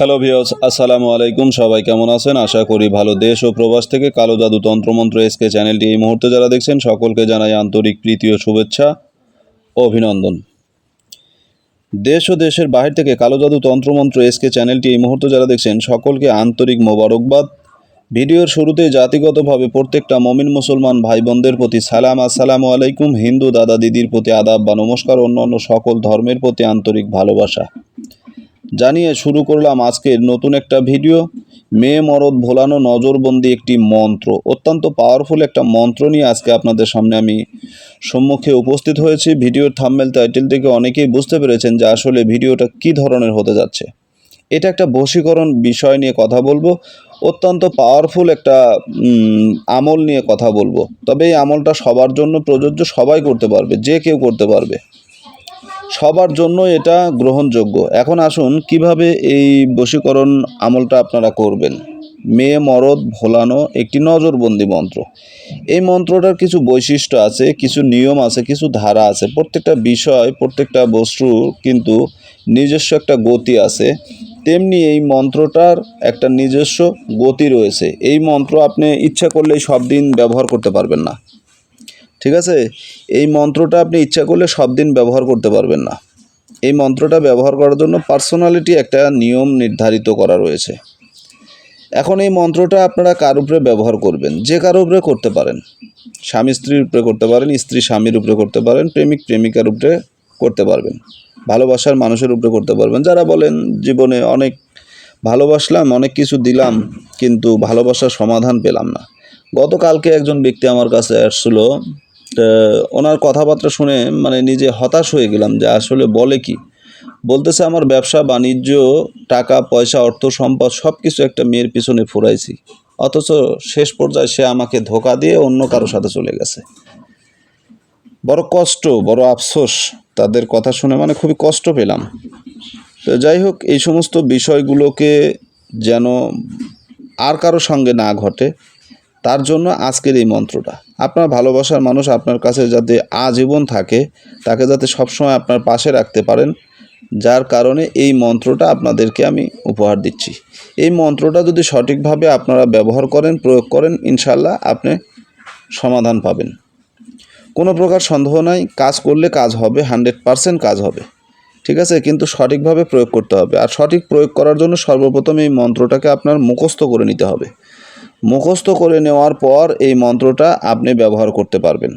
Hello ভিওস আসসালামু আলাইকুম। সবাই কেমন আছেন? আশা করি ভালো দেশ ও প্রবাস থেকে কালো জাদু তন্ত্রমন্ত্র এসকে চ্যানেলটি এই মুহূর্তে যারা দেখছেন, সকলকে জানাই আন্তরিক প্রীতি ও শুভেচ্ছা, অভিনন্দন। দেশ ও দেশের বাহির থেকে কালো জাদু তন্ত্রমন্ত্র এসকে চ্যানেলটি এই মুহূর্তে যারা দেখছেন, সকলকে আন্তরিক মোবারকবাদ। ভিডিওর শুরুতে জাতিগতভাবে প্রত্যেকটা মমিন মুসলমান ভাই বোনদের প্রতি সালাম, আসসালামু আলাইকুম। হিন্দু দাদা দিদির প্রতি আদাব বা নমস্কার, অন্যান্য সকল ধর্মের প্রতি আন্তরিক ভালোবাসা। জানিয়ে শুরু করলাম আজকের নতুন একটা ভিডিও। মেয়ে মরদ ভোলানো নজরবন্দি একটি মন্ত্র। অত্যন্ত পাওয়ারফুল একটা মন্ত্র নিয়ে আজকে আপনাদের সামনে আমি সম্মুখে উপস্থিত হয়েছি। ভিডিওর থাম্বেল টাইটেল থেকে অনেকেই বুঝতে পেরেছেন যে আসলে ভিডিওটা কী ধরনের হতে যাচ্ছে। এটা একটা বশীকরণ বিষয় নিয়ে কথা বলব। অত্যন্ত পাওয়ারফুল একটা আমল নিয়ে কথা বলব। তবে এই আমলটা সবার জন্য প্রযোজ্য, সবাই করতে পারবে, যে কেউ করতে পারবে। সবার জন্য এটা গ্রহণযোগ্য। এখন আসুন, কীভাবে এই বশীকরণ আমলটা আপনারা করবেন? মেয়ে মরদ ভোলানো একটি নজরবন্দি মন্ত্র। এই মন্ত্রটার কিছু বৈশিষ্ট্য আছে, কিছু নিয়ম আছে, কিছু ধারা আছে। প্রত্যেকটা বিষয়, প্রত্যেকটা বস্তু কিন্তু নিজস্ব একটা গতি আছে। তেমনি এই মন্ত্রটার একটা নিজস্ব গতি রয়েছে। এই মন্ত্র আপনি ইচ্ছা করলেই সব দিন ব্যবহার করতে পারবেন না। ঠিক আছে? এই মন্ত্রটা আপনি ইচ্ছা করলে সব দিন ব্যবহার করতে পারবেন না। এই মন্ত্রটা ব্যবহার করার জন্য পার্সোনালিটি একটা নিয়ম নির্ধারিত করা রয়েছে। এখন এই মন্ত্রটা আপনারা কার উপরে ব্যবহার করবেন? যে কারও উপরে করতে পারেন। স্বামী স্ত্রীর উপরে করতে পারেন, স্ত্রী স্বামীর উপরে করতে পারেন, প্রেমিক প্রেমিকার উপরে করতে পারবেন। ভালোবাসার মানুষের উপরে করতে পারবেন। যারা বলেন, জীবনে অনেক ভালোবাসলাম, অনেক কিছু দিলাম, কিন্তু ভালোবাসার সমাধান পেলাম না। গতকালকে একজন ব্যক্তি আমার কাছে আসছিল ওনার কথাবার্তা শুনে মানে নিজে হতাশ হয়ে গেলাম যে আসলে বলে কি? বলতেছে আমার ব্যবসা, বাণিজ্য, টাকা, পয়সা, অর্থ, সম্পদ সব কিছু একটা মেয়ের পিছনে ফুরাইছি। অথচ শেষ পর্যায়ে সে আমাকে ধোকা দিয়ে অন্য কারোর সাথে চলে গেছে। বড় কষ্ট, বড় আফসোস, তাদের কথা শুনে মানে খুবই কষ্ট পেলাম। তো যাই হোক, এই সমস্ত বিষয়গুলোকে যেন আর কারও সঙ্গে না ঘটে তার জন্য আজকের এই মন্ত্রটা। আপনার ভালোবাসার মানুষ আপনার কাছে যাতে আজীবন থাকে, তাকে যাতে সবসময় আপনার পাশে রাখতে পারেন, যার কারণে এই মন্ত্রটা আপনাদেরকে আমি উপহার দিচ্ছি। এই মন্ত্রটা যদি সঠিকভাবে আপনারা ব্যবহার করেন, প্রয়োগ করেন ইনশাল্লাহ আপনি সমাধান পাবেন। কোনো প্রকার সন্দেহ নাই, কাজ করলে কাজ হবে, হান্ড্রেড পারসেন্ট কাজ হবে। ঠিক আছে? কিন্তু সঠিকভাবে প্রয়োগ করতে হবে। আর সঠিক প্রয়োগ করার জন্য সর্বপ্রথম এই মন্ত্রটাকে আপনার মুখস্থ করে নিতে হবে। মুখস্থ করে নেওয়ার পর এই মন্ত্রটা আপনি ব্যবহার করতে পারবেন।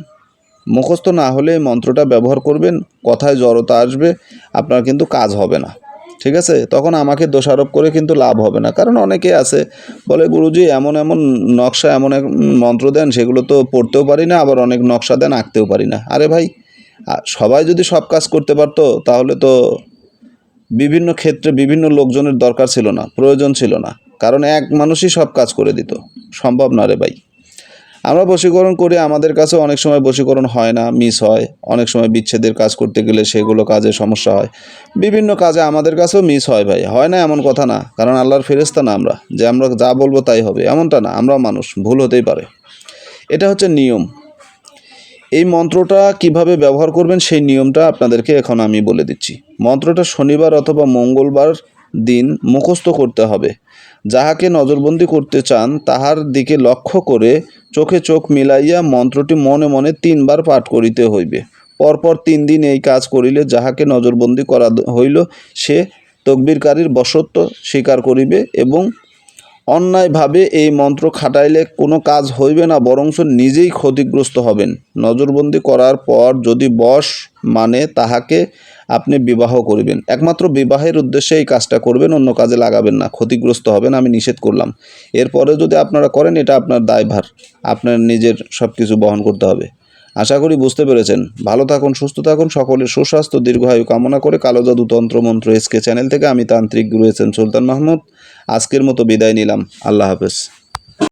মুখস্থ না হলে এই মন্ত্রটা ব্যবহার করবেন, কথায় জড়তা আসবে, আপনার কিন্তু কাজ হবে না। ঠিক আছে? তখন আমাকে দোষারোপ করে কিন্তু লাভ হবে না। কারণ অনেকে আছে, বলে গুরুজি, এমন এমন নকশা, এমন এক মন্ত্র দেন, সেগুলো তো পড়তেও পারি না, আবার অনেক নকশা দেন, আঁকতেও পারি না। আরে ভাই সবাই যদি সব কাজ করতে পারতো, তাহলে তো বিভিন্ন ক্ষেত্রে বিভিন্ন লোকজনের দরকার ছিল না, প্রয়োজন ছিল না। কারণ এক মানুষই সব কাজ করে দিত। সম্ভব না রে ভাই। আমরা বশীকরণ করি, আমাদের কাছে অনেক সময় বশীকরণ হয় না মিস হয়। অনেক সময় বিচ্ছেদের কাজ করতে গেলে সেগুলো কাজে সমস্যা হয়। বিভিন্ন কাজে আমাদের কাছেও মিস হয় ভাই। হয় না এমন কথা না, কারণ আল্লাহর ফেরেস্তা না আমরা। যে আমরা যা বলব তাই হবে। এমনটা না, আমরা মানুষ, ভুল হতেই পারে। এটা হচ্ছে নিয়ম। এই মন্ত্রটা কীভাবে ব্যবহার করবেন সেই নিয়মটা আপনাদেরকে এখন আমি বলে দিচ্ছি। মন্ত্রটা শনিবার অথবা মঙ্গলবার দিন মুখস্থ করতে হবে। যাহাকে নজরবন্দি করতে চান, তাহার দিকে লক্ষ্য করে চোখে চোখ মিলাইয়া মন্ত্রটি মনে মনে তিনবার পাঠ করিতে হইবে। পরপর তিন দিন এই কাজ করিলে যাহাকে নজরবন্দি করা হইল, সে তকবিরকারীর বসত্ব স্বীকার করিবে এবং অন্যায়ভাবে এই মন্ত্র খাটাইলে কোনো কাজ হইবে না, বরংস নিজেই ক্ষতিগ্রস্ত হবেন। নজরবন্দি করার পর যদি বশ মানে তাহাকে আপনি বিবাহ করিবেন। একমাত্র বিবাহের উদ্দেশ্যে এই কাজটা করবেন, অন্য কাজে লাগাবেন না। ক্ষতিগ্রস্ত হবেন আমি নিষেধ করলাম। এরপরে যদি আপনারা করেন, এটা আপনার দায়ভার। আপনার নিজের সব কিছু বহন করতে হবে। আশা করি বুঝতে পেরেছেন। ভালো থাকুন, সুস্থ থাকুন। সকলের সুস্বাস্থ্য, দীর্ঘায়ু কামনা করে কালো জাদু তন্ত্রমন্ত্র এসকে চ্যানেল থেকে আমি তান্ত্রিক গুরু এস এম সুলতান মাহমুদ। আজকের মতো বিদায় নিলাম। আল্লাহ হাফেজ।